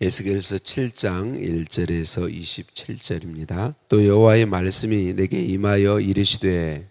에스겔서 7장 1절에서 27절입니다. 또 여호와의 말씀이 내게 임하여 이르시되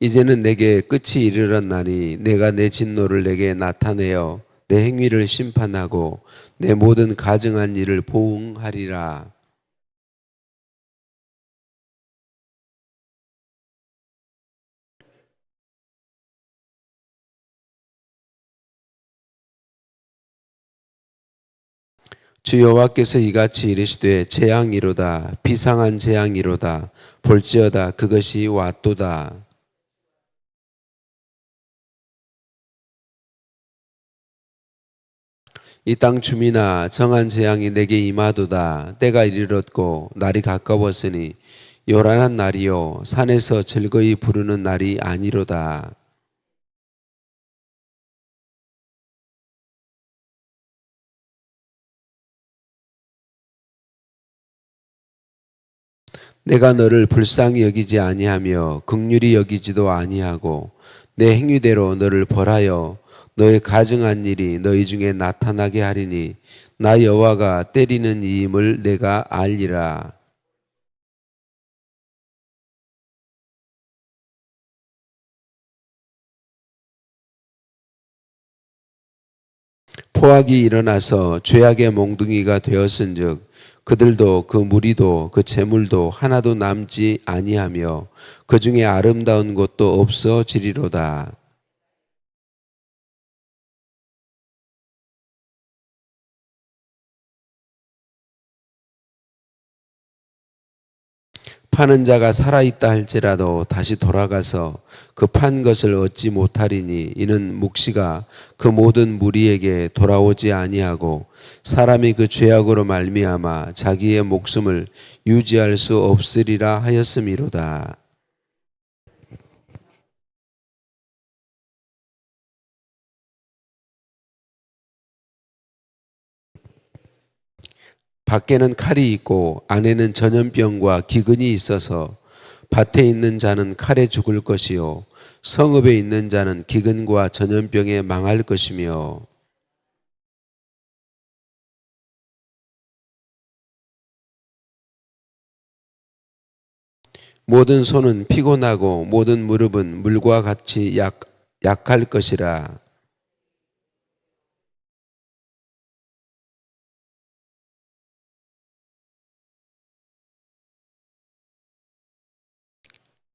이제는 내게 끝이 이르렀나니 내가 내 진노를 내게 나타내어 내 행위를 심판하고 내 모든 가증한 일을 보응하리라. 주 여호와께서 이같이 이르시되 재앙이로다 비상한 재앙이로다 볼지어다 그것이 왔도다. 이 땅 주민아 정한 재앙이 내게 임하도다. 때가 이르렀고 날이 가까웠으니 요란한 날이요. 산에서 즐거이 부르는 날이 아니로다 내가 너를 불쌍히 여기지 아니하며 극률이 여기지도 아니하고 내 행위대로 너를 벌하여 너의 가증한 일이 너희 중에 나타나게 하리니 나 여호와가 때리는 이임을 내가 알리라. 포악이 일어나서 죄악의 몽둥이가 되었은즉 그들도 그 무리도 그 재물도 하나도 남지 아니하며 그 중에 아름다운 것도 없어지리로다. 파는 자가 살아있다 할지라도 다시 돌아가서 그 판 것을 얻지 못하리니 이는 묵시가 그 모든 무리에게 돌아오지 아니하고 사람이 그 죄악으로 말미암아 자기의 목숨을 유지할 수 없으리라 하였음이로다. 밖에는 칼이 있고 안에는 전염병과 기근이 있어서 밭에 있는 자는 칼에 죽을 것이요 성읍에 있는 자는 기근과 전염병에 망할 것이며. 모든 손은 피곤하고 모든 무릎은 물과 같이 약, 약할 것이라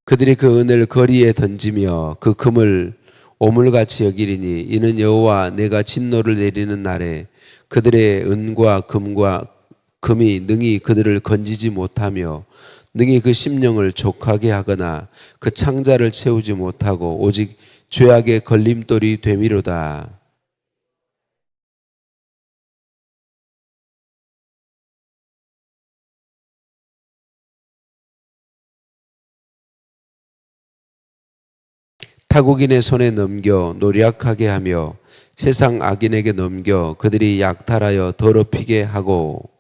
그들이 그 은을 거리에 던지며 그 금을 오물같이 여기리니 이는 여호와 내가 진노를 내리는 날에 그들의 은과 금과 금이 능히 그들을 건지지 못하며 능히 그 심령을 족하게 하거나 그 창자를 채우지 못하고 오직 죄악의 걸림돌이 되미로다. 타국인의 손에 넘겨 노력하게 하며 세상 악인에게 넘겨 그들이 약탈하여 더럽히게 하고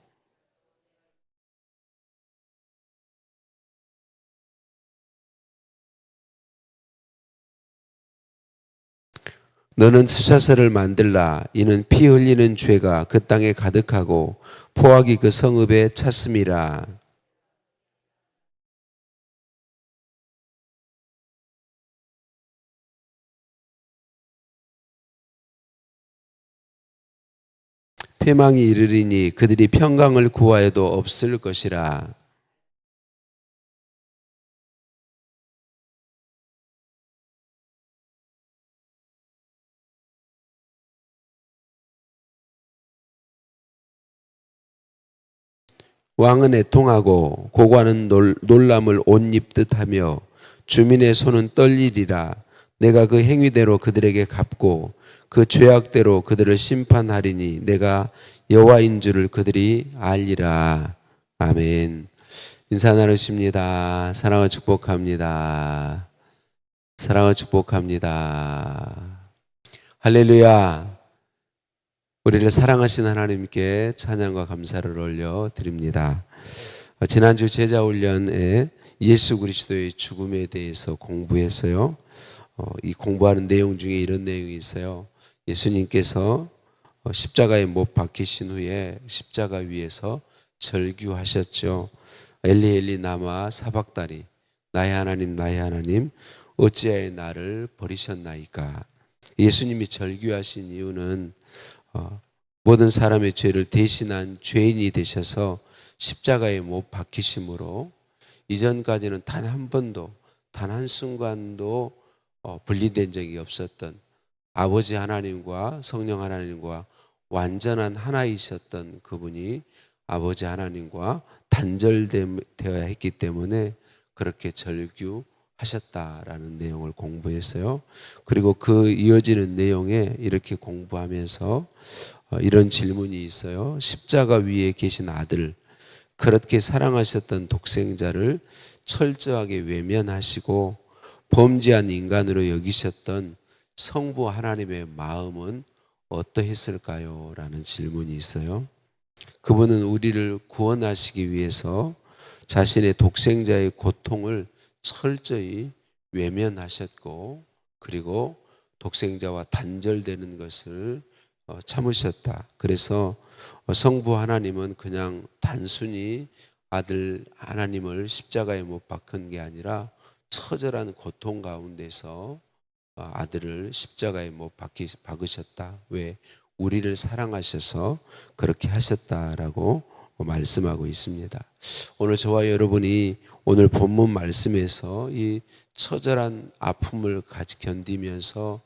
너는 수사서를 만들라. 이는 피 흘리는 죄가 그 땅에 가득하고 포악이 그 성읍에 찼음이라 패망이 이르리니 그들이 평강을 구하여도 없을 것이라. 왕은 애통하고 고관은 놀, 놀람을 옷 입듯 하며 주민의 손은 떨리리라. 내가 그 행위대로 그들에게 갚고 그 죄악대로 그들을 심판하리니 내가 여호와인 줄을 그들이 알리라. 아멘. 인사 나누십니다. 사랑을 축복합니다. 사랑을 축복합니다. 할렐루야. 우리를 사랑하신 하나님께 찬양과 감사를 올려 드립니다. 지난주 제자 훈련에 예수 그리스도의 죽음에 대해서 공부했어요. 어, 이 공부하는 내용 중에 이런 내용이 있어요. 예수님께서 어, 십자가에 못 박히신 후에 십자가 위에서 절규하셨죠. 엘리 엘리 나마 사박다리 나의 하나님 나의 하나님 어찌하여 나를 버리셨나이까. 예수님이 절규하신 이유는 어, 모든 사람의 죄를 대신한 죄인이 되셔서 십자가에 못 박히심으로 이전까지는 단 한 번도 단 한 순간도 어, 분리된 적이 없었던 아버지 하나님과 성령 하나님과 완전한 하나이셨던 그분이 아버지 하나님과 단절되어야 했기 때문에 그렇게 절규하셨다라는 내용을 공부했어요. 그리고 그 이어지는 내용에 이렇게 공부하면서 어, 이런 질문이 있어요. 십자가 위에 계신 아들, 그렇게 사랑하셨던 독생자를 철저하게 외면하시고 범죄한 인간으로 여기셨던 성부 하나님의 마음은 어떠했을까요? 라는 질문이 있어요. 그분은 우리를 구원하시기 위해서 자신의 독생자의 고통을 철저히 외면하셨고 그리고 독생자와 단절되는 것을 어, 참으셨다. 그래서 어, 성부 하나님은 그냥 단순히 아들 하나님을 십자가에 못 박은 게 아니라 처절한 고통 가운데서 어, 아들을 십자가에 못 박으셨다. 왜? 우리를 사랑하셔서 그렇게 하셨다라고 말씀하고 있습니다. 오늘 저와 여러분이 오늘 본문 말씀에서 이 처절한 아픔을 같이 견디면서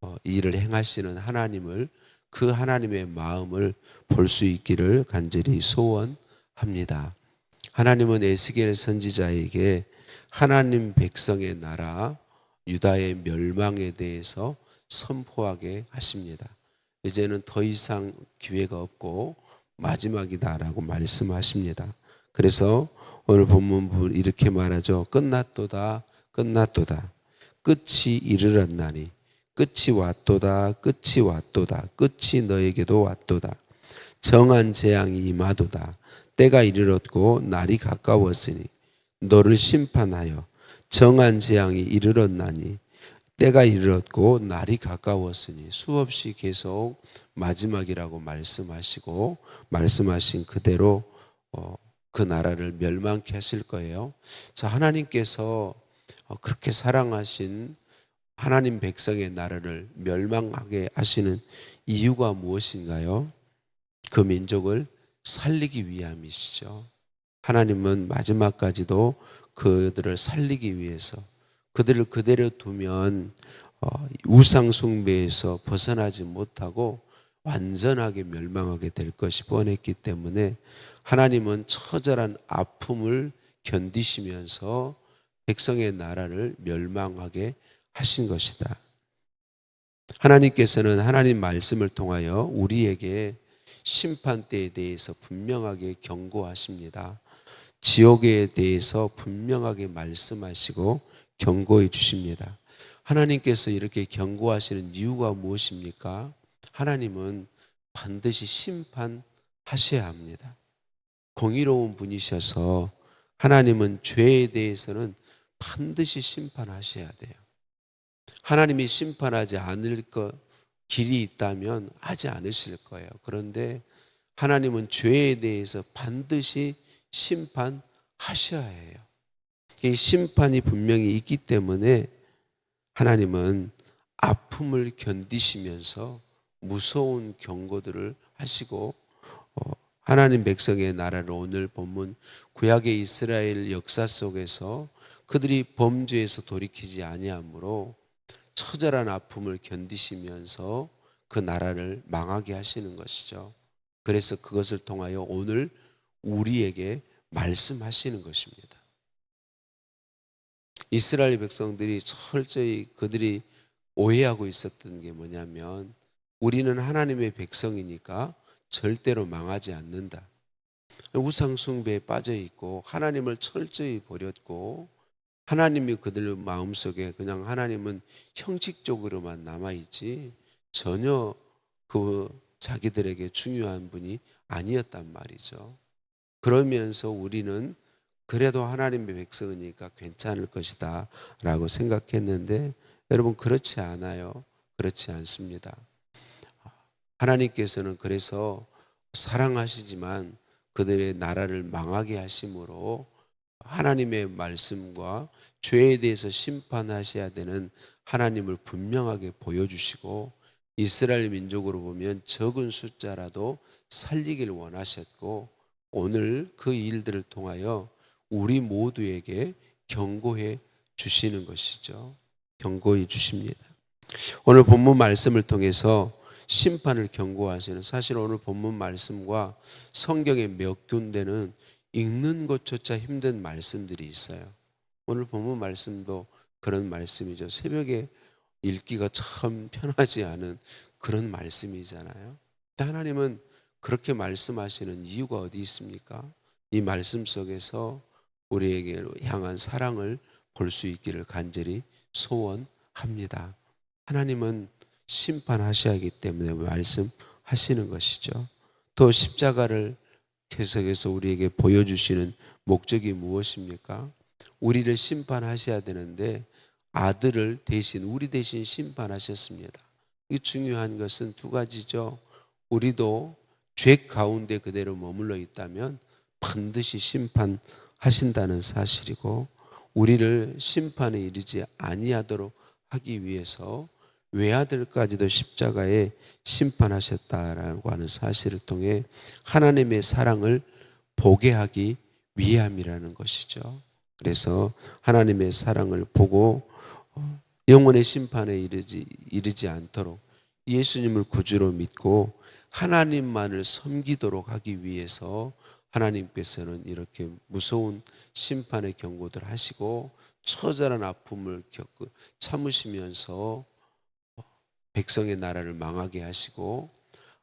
어, 이 일을 행하시는 하나님을 그 하나님의 마음을 볼 수 있기를 간절히 소원합니다. 하나님은 에스겔 선지자에게 하나님 백성의 나라 유다의 멸망에 대해서 선포하게 하십니다. 이제는 더 이상 기회가 없고 마지막이다라고 말씀하십니다. 그래서 오늘 본문 이렇게 말하죠. 끝났도다, 끝났도다. 끝이 이르렀나니 끝이 왔도다, 끝이 왔도다, 끝이 너에게도 왔도다. 정한 재앙이 임하도다. 때가 이르렀고 날이 가까웠으니 너를 심판하여 정한 재앙이 이르렀나니 때가 이르렀고 날이 가까웠으니 수없이 계속 마지막이라고 말씀하시고 말씀하신 그대로 어, 그 나라를 멸망케 하실 거예요. 자 하나님께서 어, 그렇게 사랑하신 하나님 백성의 나라를 멸망하게 하시는 이유가 무엇인가요? 그 민족을 살리기 위함이시죠. 하나님은 마지막까지도 그들을 살리기 위해서 그들을 그대로 두면 어, 우상 숭배에서 벗어나지 못하고 완전하게 멸망하게 될 것이 뻔했기 때문에 하나님은 처절한 아픔을 견디시면서 백성의 나라를 멸망하게 하신 것이다. 하나님께서는 하나님 말씀을 통하여 우리에게 심판대에 대해서 분명하게 경고하십니다. 지옥에 대해서 분명하게 말씀하시고 경고해 주십니다. 하나님께서 이렇게 경고하시는 이유가 무엇입니까? 하나님은 반드시 심판하셔야 합니다. 공의로운 분이셔서 하나님은 죄에 대해서는 반드시 심판하셔야 돼요. 하나님이 심판하지 않을 것 길이 있다면 하지 않으실 거예요. 그런데 하나님은 죄에 대해서 반드시 심판하셔야 해요. 이 심판이 분명히 있기 때문에 하나님은 아픔을 견디시면서 무서운 경고들을 하시고 어, 하나님 백성의 나라를 오늘 본문 구약의 이스라엘 역사 속에서 그들이 범죄에서 돌이키지 아니하므로 처절한 아픔을 견디시면서 그 나라를 망하게 하시는 것이죠. 그래서 그것을 통하여 오늘 우리에게 말씀하시는 것입니다. 이스라엘 백성들이 철저히 그들이 오해하고 있었던 게 뭐냐면 우리는 하나님의 백성이니까 절대로 망하지 않는다. 우상숭배에 빠져 있고 하나님을 철저히 버렸고 하나님이 그들 마음속에 그냥 하나님은 형식적으로만 남아있지 전혀 그 자기들에게 중요한 분이 아니었단 말이죠. 그러면서 우리는 그래도 하나님의 백성이니까 괜찮을 것이다 라고 생각했는데 여러분 그렇지 않아요. 그렇지 않습니다. 하나님께서는 그래서 사랑하시지만 그들의 나라를 망하게 하심으로 하나님의 말씀과 죄에 대해서 심판하셔야 되는 하나님을 분명하게 보여주시고 이스라엘 민족으로 보면 적은 숫자라도 살리길 원하셨고 오늘 그 일들을 통하여 우리 모두에게 경고해 주시는 것이죠. 경고해 주십니다. 오늘 본문 말씀을 통해서 심판을 경고하시는 사실 오늘 본문 말씀과 성경의 몇 군데는 읽는 것조차 힘든 말씀들이 있어요. 오늘 본문 말씀도 그런 말씀이죠. 새벽에 읽기가 참 편하지 않은 그런 말씀이잖아요. 하나님은 그렇게 말씀하시는 이유가 어디 있습니까? 이 말씀 속에서 우리에게 향한 사랑을 볼 수 있기를 간절히 소원합니다. 하나님은 심판하셔야 하기 때문에 말씀하시는 것이죠. 또 십자가를 계속해서 우리에게 보여주시는 목적이 무엇입니까? 우리를 심판하셔야 되는데 아들을 대신 우리 대신 심판하셨습니다. 이 중요한 것은 두 가지죠. 우리도 죄 가운데 그대로 머물러 있다면 반드시 심판하신다는 사실이고 우리를 심판에 이르지 아니하도록 하기 위해서 외아들까지도 십자가에 심판하셨다라고 하는 사실을 통해 하나님의 사랑을 보게 하기 위함이라는 것이죠. 그래서 하나님의 사랑을 보고 어, 영원의 심판에 이르지, 이르지 않도록 예수님을 구주로 믿고 하나님만을 섬기도록 하기 위해서 하나님께서는 이렇게 무서운 심판의 경고들 하시고 처절한 아픔을 겪고 참으시면서 백성의 나라를 망하게 하시고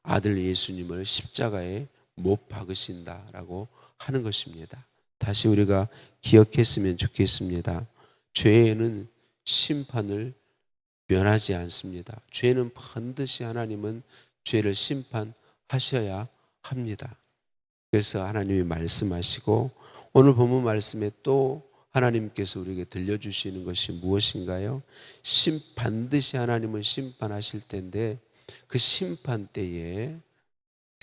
아들 예수님을 십자가에 못 박으신다라고 하는 것입니다. 다시 우리가 기억했으면 좋겠습니다. 죄에는 심판을 면하지 않습니다. 죄는 반드시 하나님은 죄를 심판하셔야 합니다. 그래서 하나님이 말씀하시고 오늘 본문 말씀에 또 하나님께서 우리에게 들려주시는 것이 무엇인가요? 심, 반드시 하나님은 심판하실 텐데 그 심판 때에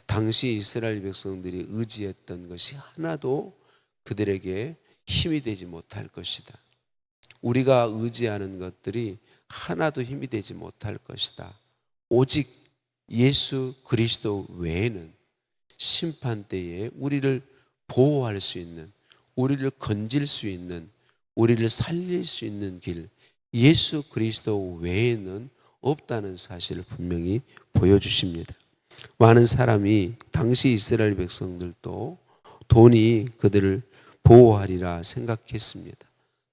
당시 이스라엘 백성들이 의지했던 것이 하나도 그들에게 힘이 되지 못할 것이다. 우리가 의지하는 것들이 하나도 힘이 되지 못할 것이다. 오직 예수 그리스도 외에는 심판 때에 우리를 보호할 수 있는 우리를 건질 수 있는 우리를 살릴 수 있는 길 예수 그리스도 외에는 없다는 사실을 분명히 보여주십니다. 많은 사람이 당시 이스라엘 백성들도 돈이 그들을 보호하리라 생각했습니다.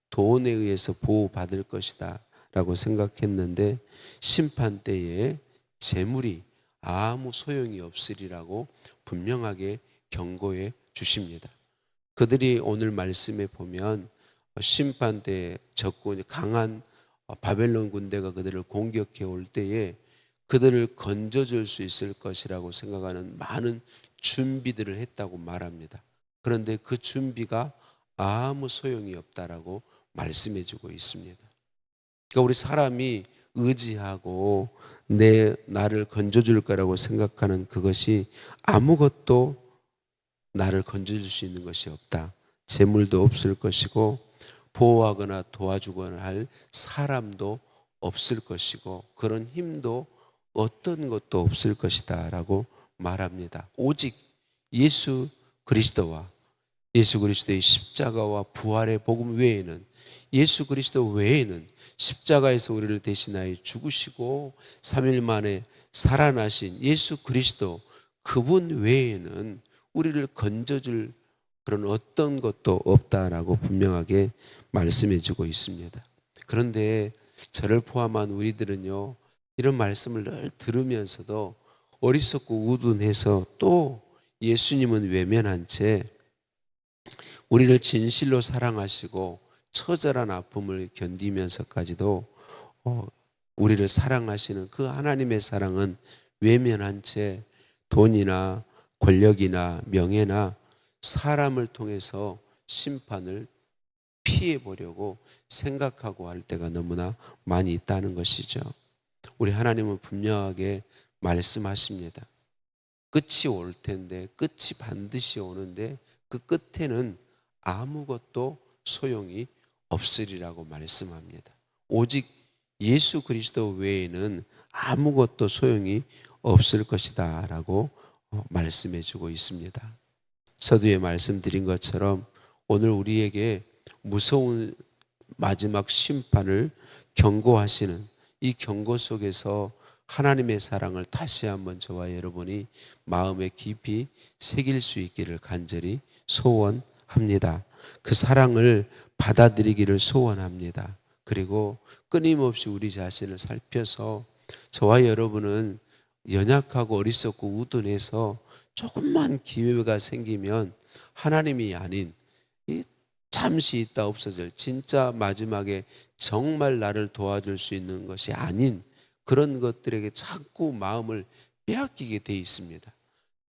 돈에 의해서 보호받을 것이다 라고 생각했는데 심판 때에 재물이 아무 소용이 없으리라고 분명하게 경고해 주십니다. 그들이 오늘 말씀에 보면 심판 때 적군 강한 바벨론 군대가 그들을 공격해 올 때에 그들을 건져줄 수 있을 것이라고 생각하는 많은 준비들을 했다고 말합니다. 그런데 그 준비가 아무 소용이 없다라고 말씀해 주고 있습니다. 그러니까 우리 사람이 의지하고 내 나를 건져줄 거라고 생각하는 그것이 아무것도 나를 건져줄 수 있는 것이 없다. 재물도 없을 것이고 보호하거나 도와주거나 할 사람도 없을 것이고 그런 힘도 어떤 것도 없을 것이다라고 말합니다. 오직 예수 그리스도와 예수 그리스도의 십자가와 부활의 복음 외에는 예수 그리스도 외에는 십자가에서 우리를 대신하여 죽으시고 3일 만에 살아나신 예수 그리스도 그분 외에는 우리를 건져줄 그런 어떤 것도 없다라고 분명하게 말씀해 주고 있습니다. 그런데 저를 포함한 우리들은요, 이런 말씀을 늘 들으면서도 어리석고 우둔해서 또 예수님은 외면한 채 우리를 진실로 사랑하시고 처절한 아픔을 견디면서까지도 어, 우리를 사랑하시는 그 하나님의 사랑은 외면한 채 돈이나 권력이나 명예나 사람을 통해서 심판을 피해 보려고 생각하고 할 때가 너무나 많이 있다는 것이죠. 우리 하나님은 분명하게 말씀하십니다. 끝이 올 텐데, 끝이 반드시 오는데, 그 끝에는 아무것도 소용이 없으리라고 말씀합니다. 오직 예수 그리스도 외에는 아무것도 소용이 없을 것이다 라고 어, 말씀해 주고 있습니다. 서두에 말씀드린 것처럼 오늘 우리에게 무서운 마지막 심판을 경고하시는 이 경고 속에서 하나님의 사랑을 다시 한번 저와 여러분이 마음에 깊이 새길 수 있기를 간절히 소원합니다. 그 사랑을 받아들이기를 소원합니다. 그리고 끊임없이 우리 자신을 살펴서 저와 여러분은 연약하고 어리석고 우둔해서 조금만 기회가 생기면 하나님이 아닌 이 잠시 있다 없어질 진짜 마지막에 정말 나를 도와줄 수 있는 것이 아닌 그런 것들에게 자꾸 마음을 빼앗기게 돼 있습니다.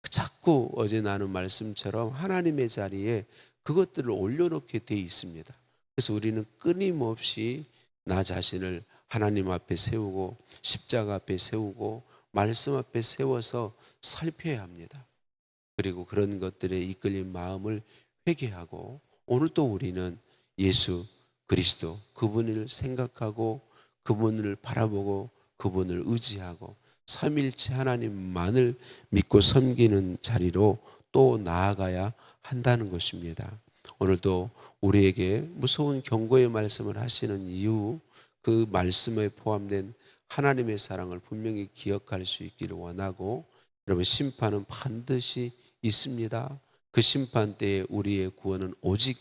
자꾸 어제 나눈 말씀처럼 하나님의 자리에 그것들을 올려놓게 돼 있습니다. 그래서 우리는 끊임없이 나 자신을 하나님 앞에 세우고 십자가 앞에 세우고 말씀 앞에 세워서 살펴야 합니다. 그리고 그런 것들에 이끌린 마음을 회개하고 오늘 또 우리는 예수 그리스도 그분을 생각하고 그분을 바라보고 그분을 의지하고 삼일체 하나님만을 믿고 섬기는 자리로 또 나아가야 한다는 것입니다. 오늘도 우리에게 무서운 경고의 말씀을 하시는 이유 그 말씀에 포함된 하나님의 사랑을 분명히 기억할 수 있기를 원하고 여러분 심판은 반드시 있습니다. 그 심판 때에 우리의 구원은 오직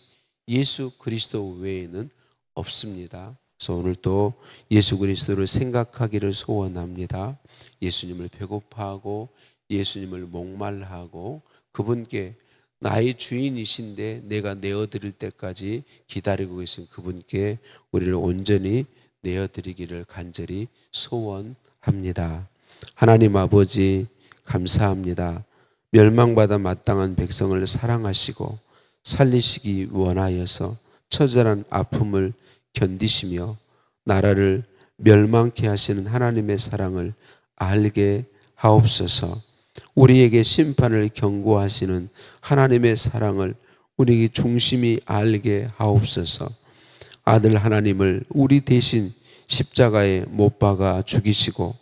예수 그리스도 외에는 없습니다. 그래서 오늘 또 예수 그리스도를 생각하기를 소원합니다. 예수님을 배고파하고 예수님을 목말라하고 그분께 나의 주인이신데 내가 내어드릴 때까지 기다리고 계신 그분께 우리를 온전히 내어드리기를 간절히 소원합니다. 하나님 아버지 감사합니다. 멸망받아 마땅한 백성을 사랑하시고 살리시기 원하여서 처절한 아픔을 견디시며 나라를 멸망케 하시는 하나님의 사랑을 알게 하옵소서. 우리에게 심판을 경고하시는 하나님의 사랑을 우리에게 중심이 알게 하옵소서. 아들 하나님을 우리 대신 십자가에 못 박아 죽이시고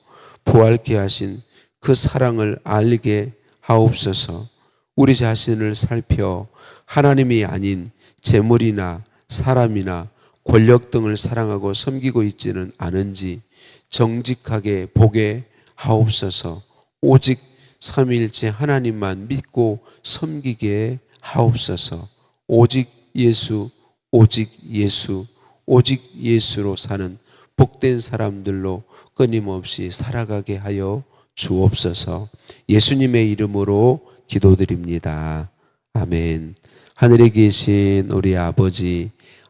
부활케 하신 그 사랑을 알게 하옵소서. 우리 자신을 살펴 하나님이 아닌 재물이나 사람이나 권력 등을 사랑하고 섬기고 있지는 않은지 정직하게 보게 하옵소서. 오직 삼일째 하나님만 믿고 섬기게 하옵소서. 오직 예수, 오직 예수, 오직 예수로 사는 복된 사람들로 끊임없이 살아가게 하여 주옵소서. 예수님의 이름으로 기도드립니다. 아멘. 하늘에 계신 우리 아버지,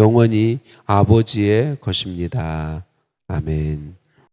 영원히 아버지의 것입니다. 아멘.